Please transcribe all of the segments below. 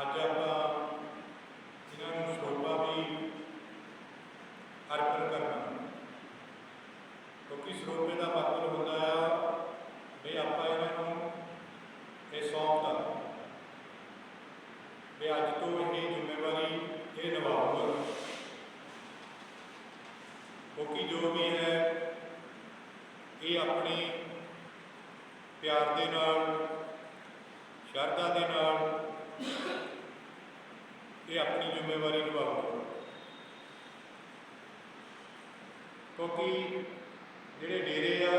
ਅੱਜ ਆਪਾਂ ਇਹਨਾਂ ਨੂੰ ਸਰੋਪਾ ਵੀ ਅਰਪਣ ਕਰਨਾ ਕਿਉਂਕਿ ਸਰੋਪੇ ਦਾ ਮਤਲਬ ਹੁੰਦਾ ਆ ਵੀ ਆਪਾਂ ਇਹਨਾਂ ਨੂੰ ਇਹ ਸੌਂਪਤਾ ਵੀ ਅੱਜ ਤੋਂ ਇਹ ਜ਼ਿੰਮੇਵਾਰੀ ਇਹ ਨਿਭਾਊਗਾ। ਕਿਉਂਕਿ ਜੋ ਵੀ ਹੈ, ਇਹ ਆਪਣੇ ਪਿਆਰ ਦੇ ਨਾਲ ਸ਼ਰਧਾ ਦੇ ਨਾਲ ਇਹ ਆਪਣੀ ਜ਼ਿੰਮੇਵਾਰੀ ਨਿਭਾਊਗਾ ਕਿਉਂਕਿ ਜਿਹੜੇ ਡੇਰੇ ਆ,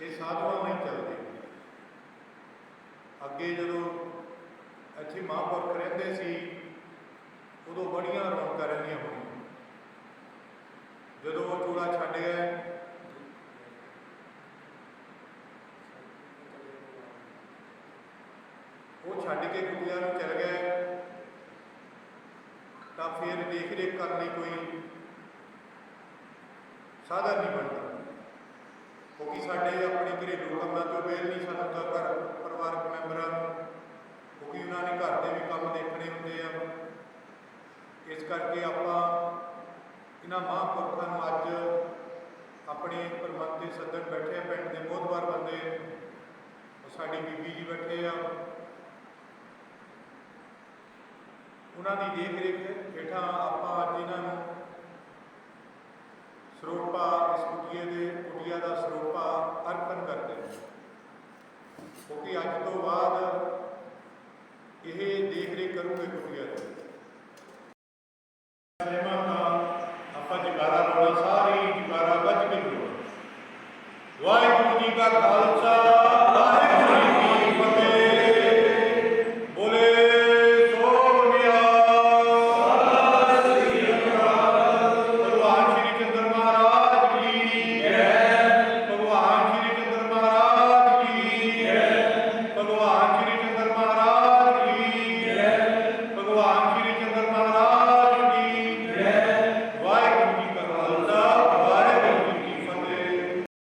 ਇਹ ਸਾਧੂਆਂ ਨਾਲ ਚੱਲਦੇ ਅੱਗੇ ਜਦੋਂ ਇੱਥੇ ਮਹਾਂਪੁਰਖ ਰਹਿੰਦੇ ਸੀ, ਉਦੋਂ ਬੜੀਆਂ ਰੌਣਕਾਂ ਰਹਿੰਦੀਆਂ ਹੋਣੀਆਂ ਜਦੋਂ ਉਹ ਚੂੜਾ ਛੱਡ ਗਏ, ਉਹ ਛੱਡ ਕੇ ਕੁੜੀਆਂ ਨੂੰ ਚਲ ਗਏ, ਤਾਂ ਫਿਰ ਦੇਖ ਰੇਖ ਕਰਨ ਲਈ ਕੋਈ ਸਾਧਨ ਨਹੀਂ ਬਣਦਾ। ਕਿਉਂਕਿ ਸਾਡੇ ਆਪਣੇ ਘਰੇਲੂ ਕੰਮਾਂ ਤੋਂ ਵੇਲ ਨਹੀਂ ਸਾਨੂੰ ਤਾਂ ਘਰ, ਪਰਿਵਾਰਕ ਮੈਂਬਰਾਂ ਨੂੰ ਕਿਉਂਕਿ ਉਹਨਾਂ ਨੇ ਘਰ ਦੇ ਵੀ ਕੰਮ ਦੇਖਣੇ ਹੁੰਦੇ ਆ। ਇਸ ਕਰਕੇ ਆਪਾਂ ਇਹਨਾਂ ਮਹਾਂਪੁਰਖਾਂ ਨੂੰ ਅੱਜ ਆਪਣੇ ਪਰਮਤ ਦੇ ਸੱਦਣ ਬੈਠੇ ਪਿੰਡ ਦੇ ਬਹੁਤ ਵਾਰ ਬੰਦੇ ਸਾਡੀ ਬੀਬੀ ਜੀ ਬੈਠੇ ਆ। ਉਹਨਾਂ ਦੀ ਦੇਖ ਰੇਖ ਹੇਠਾਂ ਆਪਾਂ ਅੱਜ ਇਹਨਾਂ ਨੂੰ ਸਰੋਪਾ, ਇਸ ਕੁੜੀਏ ਦੇ ਕੁੜੀਆ ਦਾ ਸਰੋਪਾ ਅਰਪਣ ਕਰਦੇ ਕਿਉਂਕਿ ਅੱਜ ਤੋਂ ਬਾਅਦ ਇਹ ਦੇਖ ਰੇ ਕਰੂਗੇ ਕੁਟੀਆ ਨੂੰ